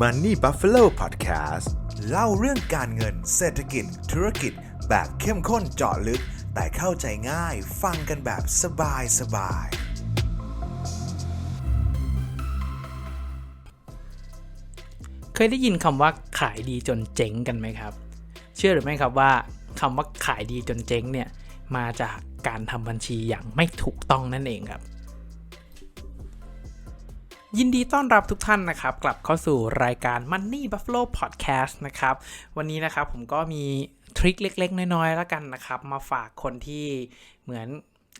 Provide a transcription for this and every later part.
Money Buffalo Podcast เล่าเรื่องการเงินเศรษฐกิจ ธุรกิจ แบบเข้มข้นเจาะลึก แต่เข้าใจง่ายฟังกันแบบสบายสบาย เคยได้ยินคำว่าขายดีจนเจ๊งกันไหมครับ เชื่อหรือไม่ครับว่าคำว่าขายดีจนเจ๊งเนี่ยมาจากการทำบัญชีอย่างไม่ถูกต้องนั่นเองครับ ยินดีต้อนรับทุกท่านนะครับ กลับเข้าสู่รายการ Money Buffalo Podcast นะครับ วันนี้นะครับผมก็มีทริคเล็ก ๆ น้อยๆแล้วกันนะครับ มาฝากคนที่เหมือน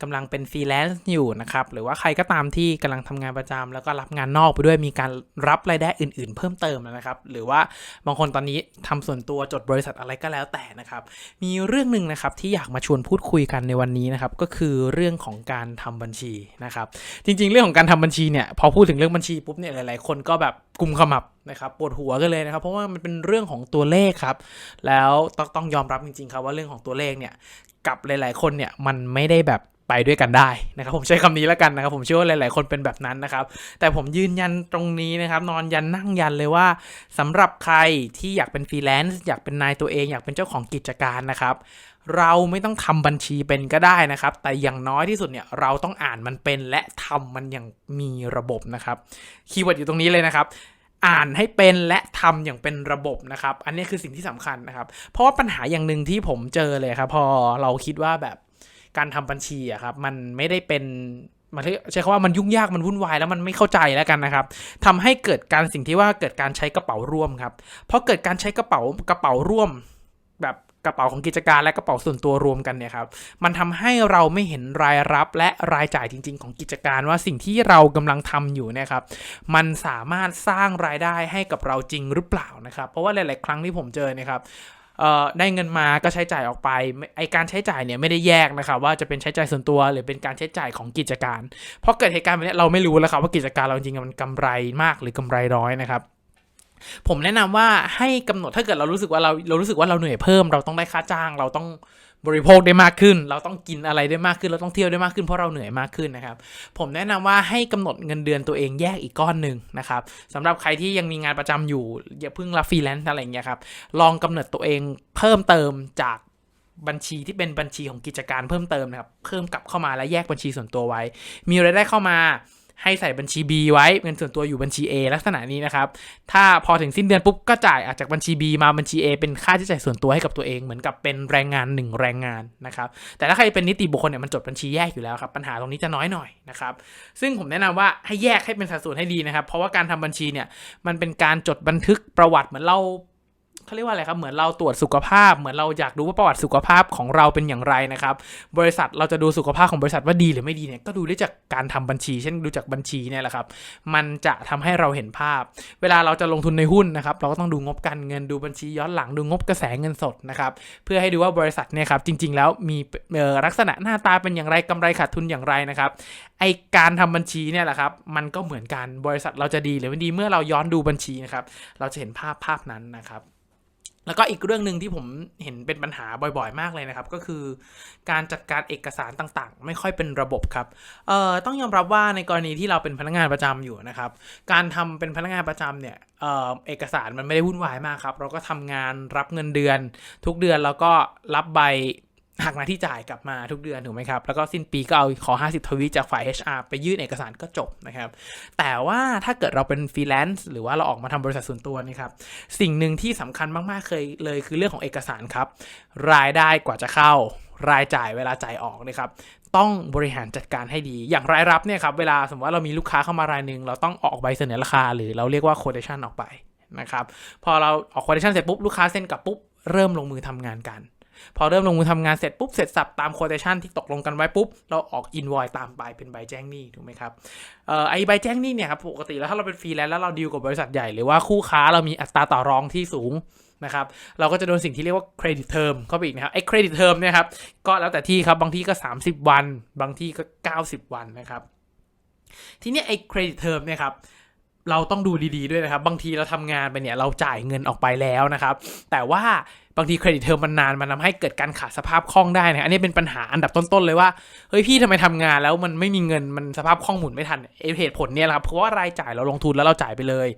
กำลังเป็นฟรีแลนซ์อยู่นะครับ หรือว่าใครก็ตามที่กำลังทำงานประจำแล้วก็รับงานนอกไปด้วยมีการรับรายได้อื่น ๆ เพิ่มเติมนะครับ หรือว่าบางคนตอนนี้ทำส่วนตัวจดบริษัทอะไรก็แล้วแต่นะครับ มีเรื่องหนึ่งนะครับที่อยากมาชวนพูดคุยกันในวันนี้นะครับ ก็คือเรื่องของการทำบัญชีนะครับ จริง ๆ เรื่องของการทำบัญชีเนี่ยพอพูดถึงเรื่องบัญชีปุ๊บเนี่ยหลาย ๆ คนก็แบบกุมขมับนะครับปวดหัวกันเลยนะครับ เพราะว่ามันเป็นเรื่องของตัวเลขครับ แล้วต้องต้องยอมรับจริง ๆ ครับว่าเรื่องของตัวเลขเนี่ยกับหลาย ๆ คนเนี่ยมันไม่ได้แบบ ไปด้วยกันได้นะครับผมใช้คำนี้แล้วกันนะครับผมเชื่อว่าหลาย ๆ คนเป็นแบบนั้นนะครับ แต่ผมยืนยันตรงนี้นะครับ นอนยันนั่งยันเลยว่าสำหรับใครที่อยากเป็นฟรีแลนซ์อยากเป็นนายตัวเอง อยากเป็นเจ้าของกิจการนะครับเราไม่ต้องทำบัญชีเป็นก็ได้นะครับ แต่อย่างน้อยที่สุดเนี่ยเราต้องอ่านมันเป็นและทำมันอย่างมีระบบนะครับคีย์เวิร์ดอยู่ตรงนี้เลยนะครับอ่านให้เป็นและทำอย่างเป็นระบบนะครับ อันนี้คือสิ่งที่สำคัญนะครับ เพราะว่าปัญหาอย่างหนึ่งที่ผมเจอเลยครับ พอเราคิดว่าแบบ การทำบัญชีอะครับมันไม่ได้เป็นมันใช้คำว่ามันยุ่งยากมันวุ่นวายแล้วมันไม่เข้าใจแล้วกันนะครับทำให้เกิดการสิ่งที่ว่าเกิดการใช้กระเป๋าร่วมครับเพราะเกิดการใช้กระเป๋ากระเป๋าร่วม แบบกระเป๋าของกิจการและกระเป๋าส่วนตัวรวมกันเนี่ยครับมันทำให้เราไม่เห็นรายรับและรายจ่ายจริง ๆ ของกิจการว่าสิ่งที่เรากำลังทำอยู่เนะครับมันสามารถสร้างรายได้ให้กับเราจริงหรือเปล่านะครับ เพราะว่าหลาย ๆ ครั้งที่ผมเจอเนี่ยครับ ได้เงินมาก็ใช้จ่ายออกไปไอการใช้จ่ายเนี่ยไม่ได้แยกนะครับว่าจะเป็นใช้จ่ายส่วนตัวหรือเป็นการใช้จ่ายของกิจการเพราะเกิดเหตุการณ์แบบนี้เราไม่รู้แล้วครับว่ากิจการเราจริงๆมันกำไรมากหรือกำไรน้อยนะครับผมแนะนำว่าให้กำหนดถ้าเกิดเรารู้สึกว่าเราเรารู้สึกว่าเราเหนื่อยเพิ่ม เราต้องได้ค่าจ้างเราต้อง บริโภคได้มากขึ้น เราต้องกินอะไรได้มากขึ้น เราต้องเที่ยวได้มากขึ้นเพราะเราเหนื่อยมากขึ้นนะครับ ผมแนะนำว่าให้กำหนดเงินเดือนตัวเองแยกอีกก้อนหนึ่งนะครับสำหรับใครที่ยังมีงานประจำอยู่อย่าเพิ่งรับฟรีแลนซ์อะไรอย่างเงี้ยครับ ลองกำหนดตัวเองเพิ่มเติมจากบัญชีที่เป็นบัญชีของกิจการเพิ่มเติมนะครับ เพิ่มกลับเข้ามาและแยกบัญชีส่วนตัวไว้ มีรายได้เข้ามา ให้ใส่บัญชี B ไว้เงินส่วนตัวอยู่บัญชี A ลักษณะนี้นะครับ ถ้าพอถึงสิ้นเดือนปุ๊บก็จ่ายอาจจากบัญชี B มาบัญชี A เป็นค่าใช้จ่ายส่วนตัวให้กับตัวเองเหมือนกับเป็นแรงงาน 1 แรงงานนะครับ แต่ถ้าใครเป็นนิติบุคคลเนี่ยมันจดบัญชีแยกอยู่แล้วครับปัญหาตรงนี้จะน้อยหน่อยนะครับ ซึ่งผมแนะนำว่าให้แยกให้เป็นสัดส่วนให้ดีนะครับ เพราะว่าการทำบัญชีเนี่ยมันเป็นการจดบันทึกประวัติเหมือนเรา เขาเรียกว่าอะไรครับ เหมือนเราตรวจสุขภาพ เหมือนเราอยากรู้ว่าประวัติสุขภาพของเราเป็นอย่างไรนะครับ บริษัทเราจะดูสุขภาพของบริษัทว่าดีหรือไม่ดีเนี่ย ก็ดูได้จากการทำบัญชี เช่นดูจากบัญชีเนี่ยแหละครับ มันจะทำให้เราเห็นภาพ เวลาเราจะลงทุนในหุ้นนะครับ เราก็ต้องดูงบการเงิน ดูบัญชีย้อนหลัง ดูงบกระแสเงินสดนะครับ เพื่อให้ดูว่าบริษัทเนี่ยครับ จริง ๆ แล้วมีลักษณะหน้าตาเป็นอย่างไรกำไรขาดทุนอย่างไรนะครับ ไอการทำบัญชีเนี่ยแหละครับ มันก็เหมือนกัน บริษัทเราจะดีหรือไม่ดี เมื่อเราย้อนดูบัญชีนะครับ เราจะเห็นภาพภาพนั้นนะครับ แล้วก็อีกเรื่องหนึ่งที่ผมเห็นเป็นปัญหาบ่อยๆ มากเลยนะครับ ก็คือการจัดการเอกสารต่างๆ ไม่ค่อยเป็นระบบครับเอ่อต้องยอมรับว่าในกรณีที่เราเป็นพนักงานประจำอยู่นะครับ การทำเป็นพนักงานประจำเนี่ยเอ่อเอกสารมันไม่ได้วุ่นวายมากครับ เราก็ทำงานรับเงินเดือน ทุกเดือนแล้วก็รับใบ หักหน้าที่จ่ายกลับมาทุกเดือนถูกไหมครับ แล้วก็สิ้นปีก็เอาขอ 50 ทวีตจากฝ่าย HR ไปยื่นเอกสารก็จบนะครับ แต่ว่าถ้าเกิดเราเป็นฟรีแลนซ์หรือว่าเราออกมาทำบริษัทส่วนตัวนี่ครับ สิ่งหนึ่งที่สำคัญมาก ๆ เคยเลยคือเรื่องของเอกสารครับ รายได้กว่าจะเข้ารายจ่ายเวลาจ่ายออกนะครับต้องบริหารจัดการให้ดี อย่างรายรับเนี่ยครับเวลาสมมติว่าเรามีลูกค้าเข้ามารายหนึ่งเราต้องออกใบเสนอราคา หรือเราเรียกว่า quotation ออกไปนะครับพอเราออก quotation เสร็จปุ๊บลูกค้าเซ็นกลับปุ๊บเริ่มลงมือทำงานกัน พอเริ่มลงมือทำงานเสร็จปุ๊บเสร็จสับตาม quotation ที่ตกลงกันไว้ปุ๊บ เราออก invoice ตามไปเป็นใบแจ้งหนี้ถูกไหมครับเอ่อไอใบแจ้งหนี้เนี่ยครับปกติแล้วถ้าเราเป็นฟรีแลนซ์แล้วเราดีลกับบริษัทใหญ่หรือว่าคู่ค้าเรามีอัตราต่อรองที่สูงนะครับเราก็จะโดนสิ่งที่เรียกว่าเครดิตเทอมเข้าไปอีกนะครับไอ้เครดิตเทอมเนี่ยครับก็แล้วแต่ที่ครับบางที่ก็ 30 วัน บางที่ก็ 90 วันนะครับทีนี้ไอ้เครดิตเทอมเนี่ยครับเราต้องดูดีๆด้วยนะครับ บางทีเราทำงานไปเนี่ยเราจ่ายเงินออกไปแล้วนะครับ แต่ว่า บางทีเครดิตเทอมมันนานมันทาให้เกิดการขาดสภาพคล่องได้นะอันนี้เป็นปัญหาอันดับต้นๆเลยว่าเฮ้ยพี่ทำไมทำงานแล้วมันไม่มีเงินมันสภาพคล่องหมุนไม่ทันเหตุผลเนี่ยแหละครับเพราะว่ารายจ่ายเราลงทุนแล้วเราจ่ายไปเลย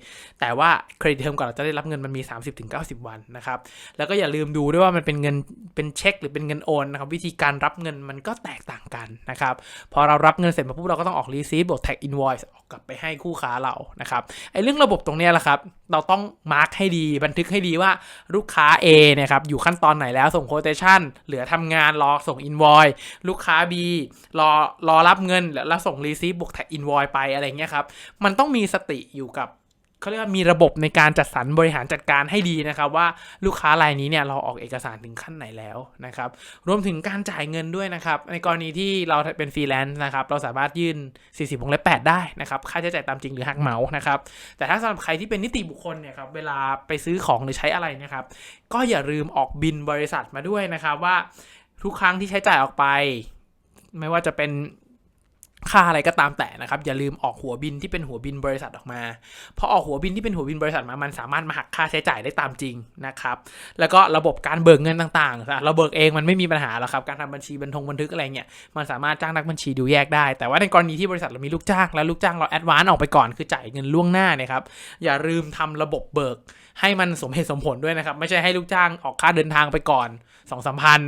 แต่ว่าเครดิตเทอมก่อนเราจะได้รับเงินมันมี 30-90 วันนะครับแล้วก็อย่าลืมดูด้วยว่ามันเป็นเงินเป็นเช็ค หรือเป็นเงินโอนนะครับวิธีการรับเงินมันก็แตกต่างกันนะครับพอเรารับเงินเสร็จมาปุ๊บเราก็ต้องออกรีซีฟบวกแท็กอินวอยซ์ออกกลับไปให้คู่ค้าเรานะครับไอ้เรื่องระบบตรงเนี้ยแหละครับเราต้องมาร์กให้ดีบันทึกให้ดีว่าลูกค้า A เนี่ยครับอยู่ขั้นตอนไหนแล้วส่งโคเ t ชันเหลือทำงานรอส่งอินวอยลูกค้า B รอรอรับเงินแล้วส่งรีซีบวกแท็กอินวอยไปอะไรเงี้ยครับ มันต้องมีสติอยู่กับ เขาเรียกว่ามีระบบในการจัดสรรบริหารจัดการให้ดีนะครับ ว่าลูกค้ารายนี้เนี่ยเราออกเอกสารถึงขั้นไหนแล้วนะครับ รวมถึงการจ่ายเงินด้วยนะครับ ในกรณีที่เราเป็นฟรีแลนซ์นะครับ เราสามารถยื่น 40วงเล็บ8ได้นะครับ ค่าใช้จ่ายตามจริงหรือหักเหมานะครับ แต่ถ้าสำหรับใครที่เป็นนิติบุคคลเนี่ยครับเวลาไปซื้อของหรือใช้อะไรนะครับ ก็อย่าลืมออกบินบริษัทมาด้วยนะครับว่าทุกครั้งที่ใช้จ่ายออกไป ไม่ว่าจะเป็น ค่าอะไรก็ตามแต่นะครับ อย่าลืมออกหัวบินที่เป็นหัวบินบริษัทออกมาพอออกหัวบินที่เป็นหัวบินบริษัทมามันสามารถมาหักค่าใช้จ่ายได้ตามจริงนะครับ แล้วก็ระบบการเบิกเงินต่างๆ เราเบิกเองมันไม่มีปัญหาหรอกครับ การทำบัญชีบันทงบันทึกอะไรเงี้ยมันสามารถจ้างนักบัญชีดูแยกได้ แต่ว่าในกรณีที่บริษัทเรามีลูกจ้างแล้วลูกจ้างเราแอดวานซ์ออกไปก่อนคือจ่ายเงินล่วงหน้านี่ครับ อย่าลืมทำระบบเบิก ให้มันสมเหตุสมผลด้วยนะครับ ไม่ใช่ให้ลูกจ้างออกค่าเดินทางไปก่อนสองสามพัน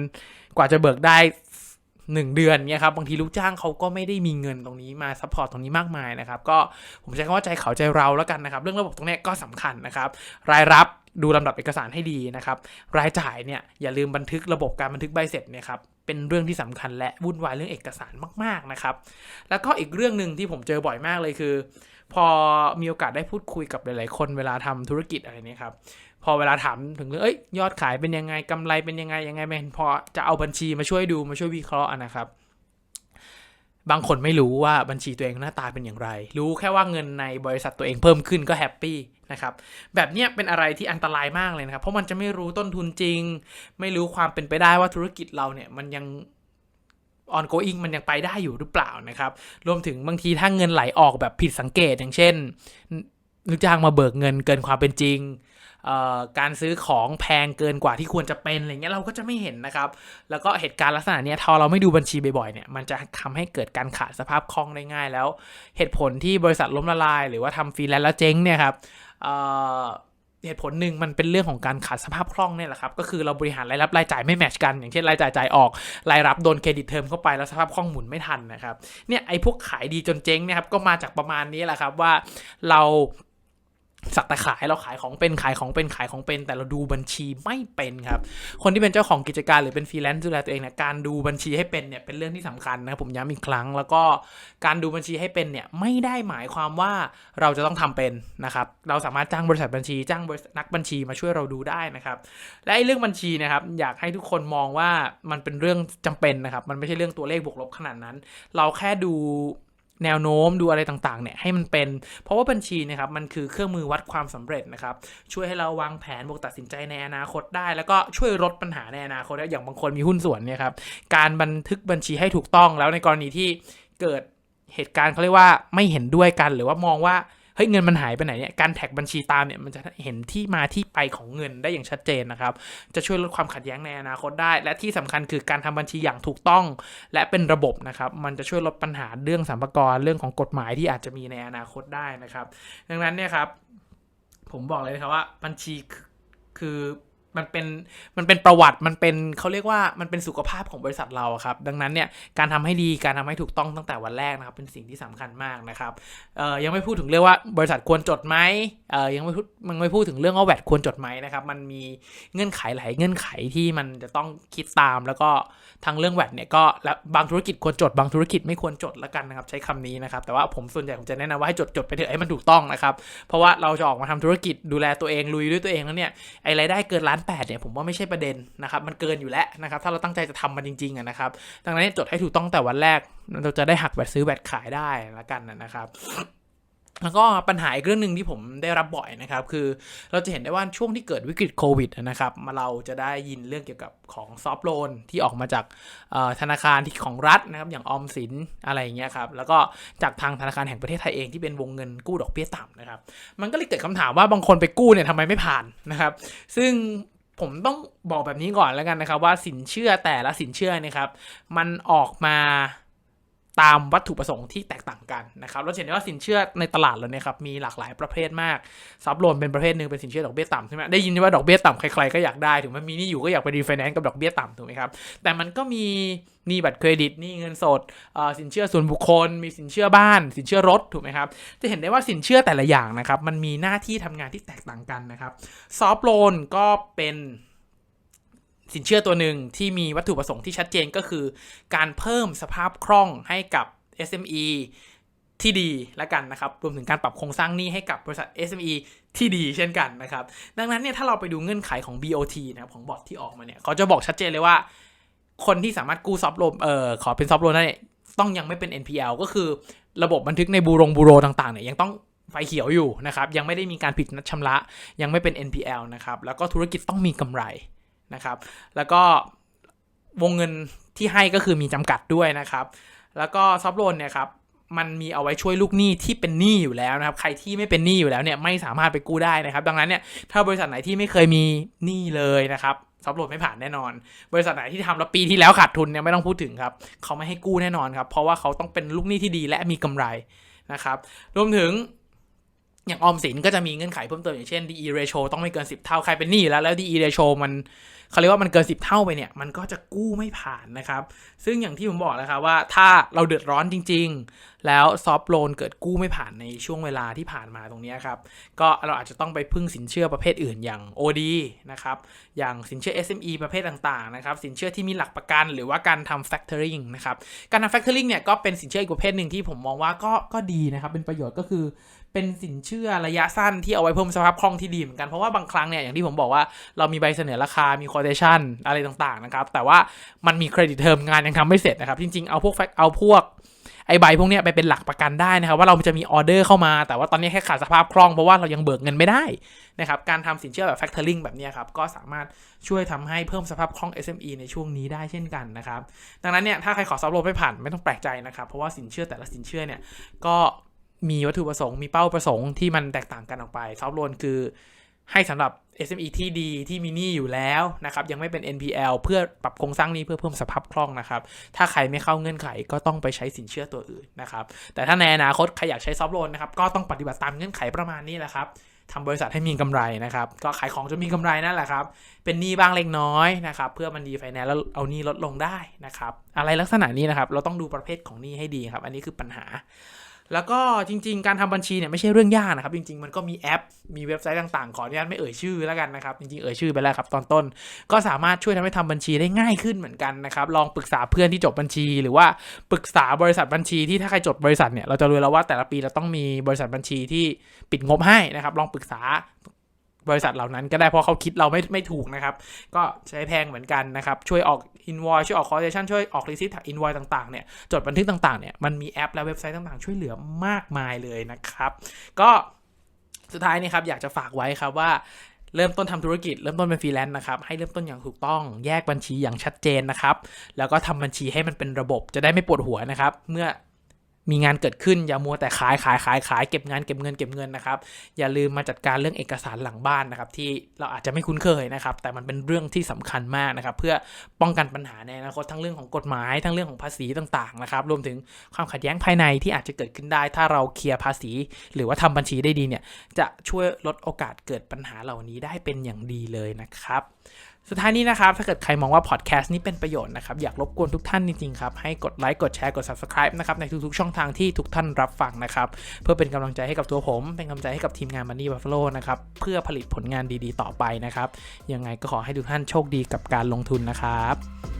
กว่าจะเบิกได้ หนึ่งเดือนเนี่ยครับบางทีลูกจ้างเขาก็ไม่ได้มีเงินตรงนี้มาซัพพอร์ตตรงนี้มากมายนะครับก็ผมใช้คำว่าใจเขาใจเราแล้วกันนะครับ เรื่องระบบตรงนี้ก็สำคัญนะครับ รายรับดูลำดับเอกสารให้ดีนะครับ รายจ่ายเนี่ยอย่าลืมบันทึกระบบการบันทึกใบเสร็จเนี่ยครับเป็นเรื่องที่สำคัญและวุ่นวายเรื่องเอกสารมากๆนะครับ แล้วก็อีกเรื่องหนึ่งที่ผมเจอบ่อยมากเลยคือ พอมีโอกาสได้พูดคุยกับหลายๆคนเวลาทำธุรกิจอะไรเนี่ยครับ พอเวลาถามถึงเรื่องเอ้ยยอดขายเป็นยังไงกำไรเป็นยังไงยังไงแม่นพอจะเอาบัญชีมาช่วยดูมาช่วยวิเคราะห์นะครับ บางคนไม่รู้ว่าบัญชีตัวเองหน้าตาเป็นอย่างไร รู้แค่ว่าเงินในบริษัทตัวเองเพิ่มขึ้นก็แฮปปี้นะครับแบบเนี้ยเป็นอะไรที่อันตรายมากเลยนะครับ เพราะมันจะไม่รู้ต้นทุนจริง ไม่รู้ความเป็นไปได้ว่าธุรกิจเราเนี่ยมันยัง ongoing มันยังไปได้อยู่หรือเปล่านะครับ รวมถึงบางทีถ้าเงินไหลออกแบบผิดสังเกตอย่างเช่น ลูกจ้างมาเบิกเงินเกินความเป็นจริง การซื้อของแพงเกินกว่าที่ควรจะเป็นอะไรเงี้ยเราก็จะไม่เห็นนะครับ แล้วก็เหตุการณ์ลักษณะเนี้ยถ้าเราไม่ดูบัญชีบ่อยๆเนี่ยมันจะทำให้เกิดการขาดสภาพคล่องได้ง่าย แล้ว เหตุผลที่บริษัทล้มละลาย หรือว่าทำฟรีแลนซ์แล้วเจ๊งเนี่ยครับเเหตุผลหนึ่งมันเป็นเรื่องของการขาดสภาพคล่องเนี่ยแหละครับ ก็คือเราบริหารรายรับรายจ่ายไม่แมชกัน อย่างเช่นรายจ่ายจ่ายออกรายรับโดนเครดิตเทอมเข้าไปแล้วสภาพคล่องหมุนไม่ทันนะครับเนี่ยไอ้พวกขายดีจนเจ๊งเนี่ยครับก็มาจากประมาณนี้แหละครับว่าเรา สักแต่ขายเราขายของเป็นขายของเป็นขายของเป็น แต่เราดูบัญชีไม่เป็นครับ คนที่เป็นเจ้าของกิจการหรือเป็นฟรีแลนซ์ดูแลตัวเองเนี่ยการดูบัญชีให้เป็นเนี่ยเป็นเรื่องที่สำคัญนะผมย้ำอีกครั้ง แล้วก็การดูบัญชีให้เป็นเนี่ยไม่ได้หมายความว่าเราจะต้องทำเป็นนะครับเราสามารถจ้างบริษัทบัญชี จ้างนักบัญชีมาช่วยเราดูได้นะครับและไอ้เรื่องบัญชีนะครับอยากให้ทุกคนมองว่ามันเป็นเรื่องจำเป็นนะครับมันไม่ใช่เรื่องตัวเลขบวกลบขนาดนั้น เราแค่ดู แนวโน้มดูอะไรต่างๆเนี่ยให้มันเป็น เพราะว่าบัญชีนะครับมันคือเครื่องมือวัดความสำเร็จนะครับช่วยให้เราวางแผนบวกตัดสินใจในอนาคตได้ แล้วก็ช่วยลดปัญหาในอนาคตได้อย่างบางคนมีหุ้นส่วนเนี่ยครับการบันทึกบัญชีให้ถูกต้องแล้วในกรณีที่เกิดเหตุการณ์เขาเรียกว่าไม่เห็นด้วยกันหรือว่ามองว่า เฮ้ยเงินมันหายไปไหนเนี่ยการแท็กบัญชีตามเนี่ยมันจะเห็นที่มาที่ไปของเงินได้อย่างชัดเจนนะครับ จะช่วยลดความขัดแย้งในอนาคตได้ และที่สำคัญคือการทำบัญชีอย่างถูกต้อง และเป็นระบบนะครับ มันจะช่วยลดปัญหาเรื่องสัมปกรเรื่องของกฎหมายที่อาจจะมีในอนาคตได้นะครับ ดังนั้นเนี่ยครับ ผมบอกเลยนะครับว่าบัญชีคือ มันเป็นมันเป็นประวัติมันเป็นเขาเรียกว่ามันเป็นสุขภาพของบริษัทเราครับ ดังนั้นเนี่ยการทำให้ดีการทำให้ถูกต้องตั้งแต่วันแรกนะครับเป็นสิ่งที่สำคัญมากนะครับเอ่อยังไม่พูดถึงเรื่องว่าบริษัทควรจดไหมเอ่อยังไม่พูดมันไม่พูดถึงเรื่องว่าแวดควรจดไหมนะครับมันมีเงื่อนไขหลายเงื่อนไขที่มันจะต้องคิดตาม แล้วก็ทางเรื่องแวดเนี่ยก็แล้วบางธุรกิจควรจด บางธุรกิจไม่ควรจดล้วกันนะครับใช้คำนี้นะครับแต่ว่าผมส่วนใหญ่ผมจะแนะนำว่าให้จดจดไปเถอะให้มันถูกต้องนะครับเพราะว่าเราจะออกมาทำธุรกิจดูแลตัวเองลุยด้วยตัวเองแล้วเนี่ยไอ้รายได้เกินล้านแปดเนี่ยผมว่าไม่ใช่ประเด็นนะครับมันเกินอยู่แล้วนะครับถ้าเราตั้งใจจะทำมันจริงๆนะครับดังนั้นจดให้ถูกต้องแต่วันแรกเราจะได้หักแบตซื้อแบตขายได้ละกันนะครับแล้วก็ปัญหาอีกเรื่องหนึ่งที่ผมได้รับบ่อยนะครับ คือเราจะเห็นได้ว่าช่วงที่เกิดวิกฤตโควิดนะครับมาเราจะได้ยินเรื่องเกี่ยวกับของซอฟโลนที่ออกมาจากธนาคารที่ของรัฐนะครับ อย่างออมสินอะไรอย่างเงี้ยครับแล้วก็จากทางธนาคารแห่งประเทศไทยเองที่เป็นวงเงินกู้ดอกเบี้ยต่ำนะครับ มันก็เลยเกิดคำถามว่าบางคนไปกู้เนี่ยทำไมไม่ผ่านนะครับ ซึ่ง ผมต้องบอกแบบนี้ก่อนแล้วกันนะครับ ว่าสินเชื่อแต่ละสินเชื่อนะครับ มันออกมา ตามวัตถุประสงค์ที่แตกต่างกันนะครับเราเห็นได้ว่าสินเชื่อในตลาดเราเนี่ยครับมีหลากหลายประเภทมาก ซับโลนเป็นประเภทหนึ่งเป็นสินเชื่อดอกเบี้ยต่ำใช่ไหมได้ยินว่าดอกเบี้ยต่ำใครๆก็อยากได้ถึงมันมีนี่อยู่ก็อยากไปรีไฟแนนซ์กับดอกเบี้ยต่ำถูกไหมครับแต่มันก็มีนี่บัตรเครดิตนี่เงินสดอ่อสินเชื่อส่วนบุคคล มีสินเชื่อบ้าน สินเชื่อรถถูกไหมครับจะเห็นได้ว่าสินเชื่อแต่ละอย่างนะครับมันมีหน้าที่ทำงานที่แตกต่างกันนะครับซอฟโลนก็เป็น สินเชื่อตัวหนึ่งที่มีวัตถุประสงค์ที่ชัดเจนก็คือ การเพิ่มสภาพคล่องให้กับ SME ที่ดีแล้วกันนะครับ รวมถึงการปรับโครงสร้างหนี้ให้กับบริษัท SME ที่ดีเช่นกันนะครับ ดังนั้นเนี่ยถ้าเราไปดูเงื่อนไขของ BOT นะครับของบอร์ดที่ออกมาเนี่ยเขาจะบอกชัดเจนเลยว่า คนที่สามารถกู้ซอฟต์โลนเอ่อขอเป็นซอฟต์โลนได้ต้องยังไม่เป็น NPL ก็คือระบบบันทึกในบูรงบูโรต่างๆเนี่ยยังต้องไฟเขียวอยู่นะครับ ยังไม่ได้มีการผิดนัดชำระ ยังไม่เป็น NPL นะครับ แล้วก็ธุรกิจต้องมีกำไร นะครับ แล้วก็วงเงินที่ให้ก็คือมีจำกัดด้วยนะครับ แล้วก็ซอฟต์โลนเนี่ยครับมันมีเอาไว้ช่วยลูกหนี้ที่เป็นหนี้อยู่แล้วนะครับ ใครที่ไม่เป็นหนี้อยู่แล้วเนี่ยไม่สามารถไปกู้ได้นะครับ ดังนั้นเนี่ยถ้าบริษัทไหนที่ไม่เคยมีหนี้เลยนะครับซอฟต์โลนไม่ผ่านแน่นอน บริษัทไหนที่ทำแล้วปีที่แล้วขาดทุนเนี่ยไม่ต้องพูดถึงครับ เขาไม่ให้กู้แน่นอนครับ เพราะว่าเขาต้องเป็นลูกหนี้ที่ดีและมีกำไรนะครับ รวมถึง อย่างออมสินก็จะมีเงื่อนไขเพิ่มเติมอย่างเช่น DE ratio ต้องไม่เกิน 10 เท่า ใครเป็นหนี้แล้ว แล้ว DE ratio มันเขาเรียกว่ามันเกิน 10 เท่าไปเนี่ย มันก็จะกู้ไม่ผ่านนะครับ ซึ่งอย่างที่ผมบอกนะครับว่าถ้าเราเดือดร้อนจริง ๆ แล้วซอฟ t ์โลนเกิดกู้ไม่ผ่านในช่วงเวลาที่ผ่านมาตรงนี้ครับ ก็เราอาจจะต้องไปพึ่งสินเชื่อประเภทอื่นอย่าง OD นะครับ อย่างสินเชื่อ SME ประเภทต่างๆนะครับ สินเชื่อที่มีหลักประกันหรือว่าการทำ factoring นะครับ การทำ factoring เนี่ยก็เป็นสินเชื่ออีกประเภทหนึ่งที่ผมมองว่าก็ก็ดีนะครับ เป็นประโยชน์ก็คือ เป็นสินเชื่อระยะสั้นที่เอาไว้เพิ่มสภาพคล่องที่ดีเหมือนกัน เพราะว่าบางครั้งเนี่ย อย่างที่ผมบอกว่าเรามีใบเสนอราคา มี quotation อะไรต่างๆนะครับ แต่ว่ามันมีเครดิตเทอมงานยังทำไม่เสร็จนะครับ จริงๆ เอาพวกเอาพวกไอใบพวกเนี้ยไปเป็นหลักประกันได้นะครับว่าเราจะมีออเดอร์เข้ามา แต่ว่าตอนนี้แค่ขาดสภาพคล่องเพราะว่าเรายังเบิกเงินไม่ได้นะครับการทำสินเชื่อแบบ factoring แบบเนี้ยครับก็สามารถช่วยทำให้เพิ่มสภาพคล่อง SME ในช่วงนี้ได้เช่นกันนะครับดังนั้นเนี่ยถ้าใครขอซอฟต์โลไม่ผ่านไม่ต้องแปลกใจนะครับเพราะว่าสินเชื่อแต่ละสินเชื่อเนี่ยก็ มีวัตถุประสงค์มีเป้าประสงค์ที่มันแตกต่างกันออกไปซอฟต์โลนคือให้สำหรับ SME ที่ดีที่มีหนี้อยู่แล้วนะครับยังไม่เป็น NPL เพื่อปรับโครงสร้างนี้เพื่อเพิ่มสภาพคล่องนะครับ ถ้าใครไม่เข้าเงื่อนไขก็ต้องไปใช้สินเชื่อตัวอื่นนะครับ แต่ถ้าในอนาคตใครอยากใช้ซอฟต์โลนนะครับก็ต้องปฏิบัติตามเงื่อนไขประมาณนี้แหละครับทำบริษัทให้มีกำไรนะครับ ก็ขายของจนมีกำไรนั่นแหละครับ เป็นหนี้บ้างเล็กน้อยนะครับ เพื่อมันดีไฟแนนซ์แล้วเอาหนี้ลดลงได้นะครับ อะไรลักษณะนี้นะครับ เราต้องดูประเภทของหนี้ให้ดีครับ อันนี้คือปัญหา แล้วก็จริง ๆ การทำบัญชีเนี่ยไม่ใช่เรื่องยากนะครับ จริง ๆ มันก็มีแอป มีเว็บไซต์ต่างๆ ขออนุญาตไม่เอ่ยชื่อแล้วกันนะครับ จริง ๆ เอ่ยชื่อไปแล้วครับตอนต้น ก็สามารถช่วยทำให้ทำบัญชีได้ง่ายขึ้นเหมือนกันนะครับ ลองปรึกษาเพื่อนที่จบบัญชี หรือว่าปรึกษาบริษัทบัญชีที่ถ้าใครจดบริษัทเนี่ยเราจะรู้แล้วว่าแต่ละปีเราต้องมีบริษัทบัญชีที่ปิดงบให้นะครับ ลองปรึกษา บริษัทเหล่านั้นก็ได้เพราะเขาคิดเราไม่ไม่ถูกนะครับ ก็ใช้แพงเหมือนกันนะครับ ช่วยออก invoice ช่วยออก quotation ช่วยออก receipt ถัก invoice ต่างๆเนี่ยจดบันทึกต่างๆเนี่ยมันมีแอปและเว็บไซต์ต่างๆ ช่วยเหลือมากมายเลยนะครับ ก็สุดท้ายนี่ครับอยากจะฝากไว้ครับว่าเริ่มต้นทำธุรกิจ เริ่มต้นเป็นฟรีแลนซ์นะครับ ให้เริ่มต้นอย่างถูกต้อง แยกบัญชีอย่างชัดเจนนะครับ แล้วก็ทำบัญชีให้มันเป็นระบบจะได้ไม่ปวดหัวนะครับ เมื่อ มีงานเกิดขึ้นอย่ามัวแต่ขายขายขายขายเก็บงานเก็บเงินเก็บเงินนะครับ อย่าลืมมาจัดการเรื่องเอกสารหลังบ้านนะครับ ที่เราอาจจะไม่คุ้นเคยนะครับ แต่มันเป็นเรื่องที่สำคัญมากนะครับ เพื่อป้องกันปัญหาในอนาคตทั้งเรื่องของกฎหมายทั้งเรื่องของภาษีต่างๆนะครับ รวมถึงความขัดแย้งภายในที่อาจจะเกิดขึ้นได้ ถ้าเราเคลียร์ภาษี หรือว่าทำบัญชีได้ดีเนี่ยจะช่วยลดโอกาสเกิดปัญหาเหล่านี้ได้เป็นอย่างดีเลยนะครับ สุดท้ายนี้นะครับ ถ้าเกิดใครมองว่าพอดแคสต์นี้เป็นประโยชน์นะครับ อยากรบกวนทุกท่านจริงๆครับ ให้กดไลค์กดแชร์กด subscribe นะครับในทุกๆช่องทางที่ทุกท่านรับฟังนะครับ เพื่อเป็นกำลังใจให้กับตัวผม เป็นกำลังใจให้กับทีมงาน Money Buffalo นะครับ เพื่อผลิตผลงานดีๆ ต่อไปนะครับ ยังไงก็ขอให้ทุกท่านโชคดีกับการลงทุนนะครับ